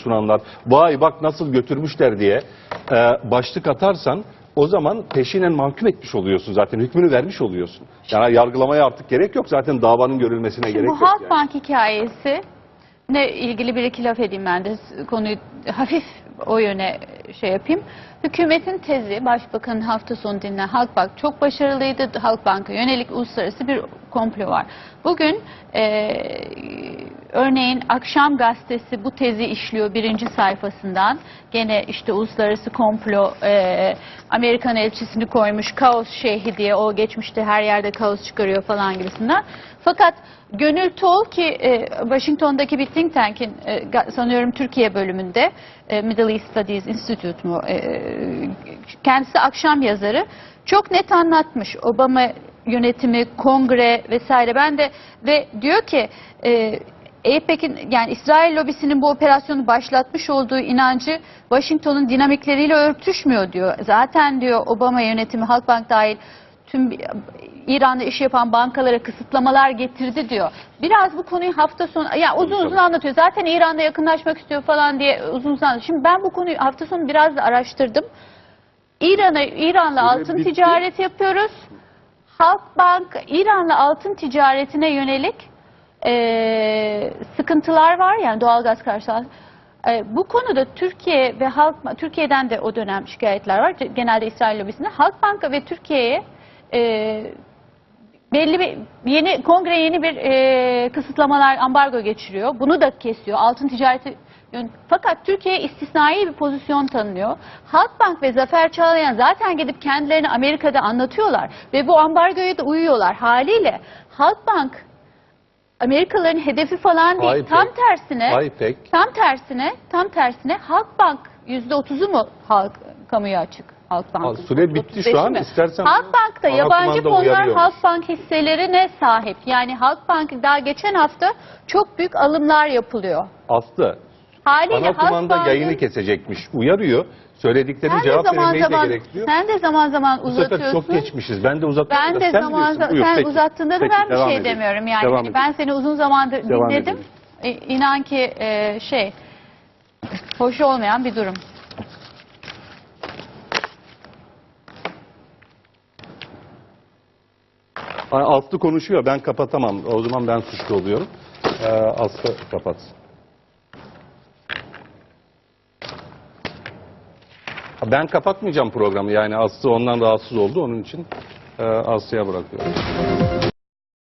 sunanlar vay bak nasıl götürmüşler diye e, başlık atarsan o zaman peşinen mahkum etmiş oluyorsun zaten hükmünü vermiş oluyorsun. Yani yargılamaya artık gerek yok zaten davanın görülmesine Şimdi gerek bu yok. yani. Halkbank hikayesi ne ilgili bir iki laf edeyim ben de konuyu hafif o yöne şey yapayım. Hükümetin tezi Başbakanın hafta sonu dinlenen Halkbank çok başarılıydı. Halkbank'a yönelik uluslararası bir komplo var. Bugün eee, örneğin Akşam Gazetesi bu tezi işliyor birinci sayfasından. Gene işte uluslararası komplo eee, Amerikan elçisini koymuş kaos şeyhi diye o geçmişte her yerde kaos çıkarıyor falan gibisinden. Fakat Gönül Tol ki e, Washington'daki bir think tank'in e, sanıyorum Türkiye bölümünde e, Middle East Studies Institute mu e, kendisi akşam yazarı çok net anlatmış Obama yönetimi, kongre vesaire. Ben de ve diyor ki e, APEC'in yani İsrail lobisinin bu operasyonu başlatmış olduğu inancı Washington'un dinamikleriyle örtüşmüyor diyor. Zaten diyor Obama yönetimi Halkbank dahil tüm İran'da iş yapan bankalara kısıtlamalar getirdi diyor. Biraz bu konuyu hafta sonu ya uzun uzun anlatıyor. Zaten İran'la yakınlaşmak istiyor falan diye uzun uzun anlatıyor. Şimdi ben bu konuyu hafta sonu biraz da araştırdım. İran'a İran'la altın bitti. ticaret yapıyoruz. Halkbank İran'la altın ticaretine yönelik eee, sıkıntılar var yani doğalgaz karşılığı. Eee, bu konuda Türkiye ve Halk Türkiye'den de o dönem şikayetler var. Genelde İsrail lobisinde Halkbank ve Türkiye'ye eee, belli bir yeni kongre yeni bir eee, kısıtlamalar ambargo geçiriyor. Bunu da kesiyor. Altın ticareti fakat Türkiye istisnai bir pozisyon tanınıyor. Halkbank ve Zafer Çağlayan zaten gidip kendilerini Amerika'da anlatıyorlar ve bu ambargoya da uyuyorlar. Haliyle Halkbank Amerikalıların hedefi falan değil. Vay Tam tersine pek. tam tersine tam tersine Halkbank %30'u mu halk kamuya açık? Halkbank. Al, süre bitti şu an. İstersen Halkbank'ta yabancı fonlar. Halkbank hisselerine sahip. Yani Halkbank daha geçen hafta çok büyük alımlar yapılıyor. Aslı Haliyle ana kumanda Halkbank'ın yayını kesecekmiş uyarıyor. Söyledikleri sen de cevap zaman vermeyi de zaman gerekiyor. sen de zaman zaman Bu sefer uzatıyorsun. çok geçmişiz. Ben de uzatıyorum Ben de sen zaman zaman Buyur, sen peki. uzattığında da Peki, ben bir şey edelim. demiyorum yani. Devam Hani edelim. ben seni uzun zamandır Devam dinledim. edelim. E, İnan ki e, şey hoş olmayan bir durum. Aslı konuşuyor. Ben kapatamam. O zaman ben suçlu oluyorum. Ee, Aslı kapatsın. Ben kapatmayacağım programı. Yani Aslı ondan rahatsız oldu. Onun için e, Aslı'ya bırakıyorum.